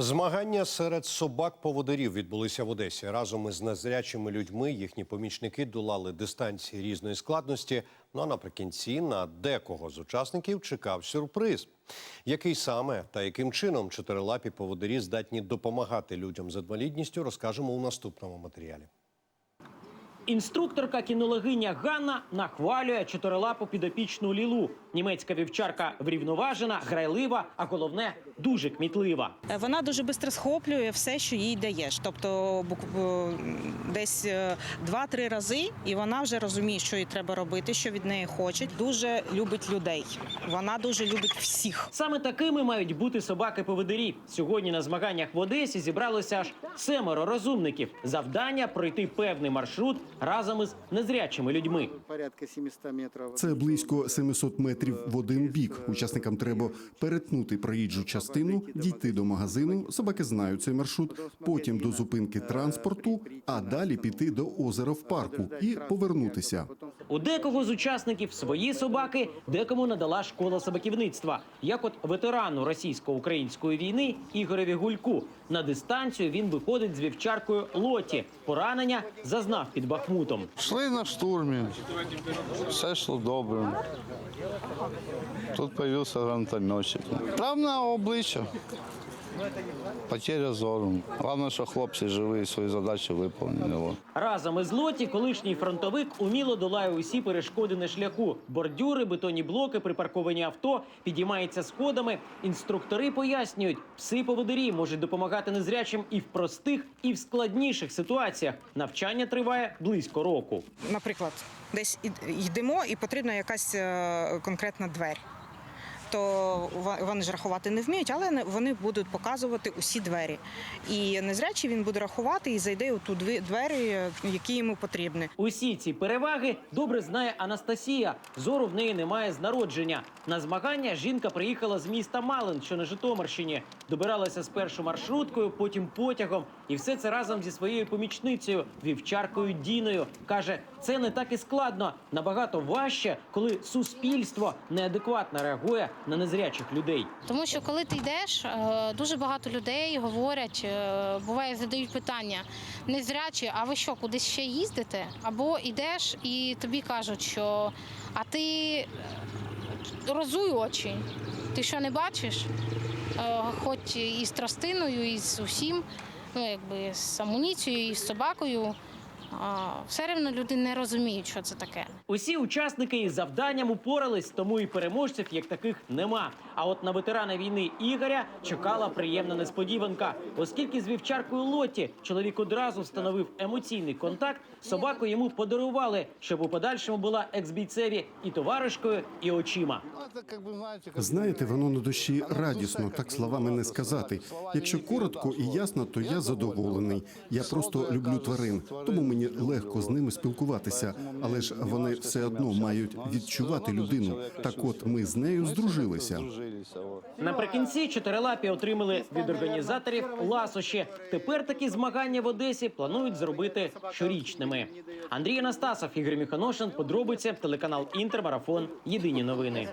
Змагання серед собак-поводирів відбулися в Одесі. Разом із незрячими людьми їхні помічники долали дистанції різної складності. Ну а наприкінці на декого з учасників чекав сюрприз. Який саме та яким чином чотирилапі поводирі здатні допомагати людям з інвалідністю, розкажемо у наступному матеріалі. Інструкторка кінологиня Ганна нахвалює чотирилапу підопічну лілу. Німецька вівчарка врівноважена, грайлива, а головне дуже кмітлива. Е, Вона дуже швидко схоплює все, що їй даєш. Тобто е, десь е, два-три рази, і вона вже розуміє, що їй треба робити, що від неї хочуть. Дуже любить людей. Вона дуже любить всіх. Саме такими мають бути собаки-поводирі. Сьогодні на змаганнях в Одесі зібралося аж семеро розумників. Завдання пройти певний маршрут разом із незрячими людьми. порядка 700 метров. Це близько 700 метрів в один бік. Учасникам треба перетнути проїжджу частину, дійти до магазину. Собаки знають цей маршрут, потім до зупинки транспорту, а далі піти до озера в парку і повернутися. У декого з учасників свої собаки, декому надала школа собаківництва. Як от ветерану російсько-української війни Ігореві Гульку. На дистанцію він виходить з вівчаркою Лоті. Поранення зазнав під Бахмутом. Йшли на штурмі, все йшло добре. Тут з'явився гранатометчик. Травне обличчя, потеря зору. Головне, що хлопці живі і свої задачі виконали. Разом із Лоті колишній фронтовик уміло долає усі перешкоди на шляху. Бордюри, бетонні блоки, припарковані авто, підіймається сходами. Інструктори пояснюють, пси поводирі можуть допомагати незрячим і в простих, і в складніших ситуаціях. Навчання триває близько року. Наприклад, десь йдемо, і потрібна якась е, конкретна двері. То вони ж рахувати не вміють, але вони будуть показувати усі двері. І незрячий він буде рахувати і зайде у ту двері, які йому потрібні. Усі ці переваги добре знає Анастасія. Зору в неї немає з народження. На змагання жінка приїхала з міста Малин, що на Житомирщині. Добиралася спершу маршруткою, потім потягом. І все це разом зі своєю помічницею, вівчаркою Діною. Каже, це не так і складно. Набагато важче, коли суспільство неадекватно реагує на незрячих людей. Тому що коли ти йдеш, е, дуже багато людей говорять, е, буває, задають питання незрячі, а ви що, кудись ще їздите? Або йдеш і тобі кажуть, що а ти розуй очі, ти що не бачиш? Е, Хоч і з тростиною, і з усім, ну якби з амуніцією, і з собакою. Все одно люди не розуміють, що це таке. Усі учасники із завданням упорались, тому і переможців як таких нема. А от на ветерана війни Ігоря чекала приємна несподіванка, оскільки з вівчаркою Лоті чоловік одразу встановив емоційний контакт. Собаку йому подарували, щоб у подальшому була екс-бійцеві і товаришкою, і очима. Знаєте, воно на душі радісно, так словами не сказати. Якщо коротко і ясно, то я задоволений. Я просто люблю тварин, тому мені легко з ними спілкуватися. Але ж вони все одно мають відчувати людину. Так, от ми з нею здружилися. Наприкінці чотирилапі отримали від організаторів ласощі. Тепер такі змагання в Одесі планують зробити щорічними. Андрій Анастасов, Ігор Міханошин, подробиці, телеканал Інтермарафон. Єдині новини.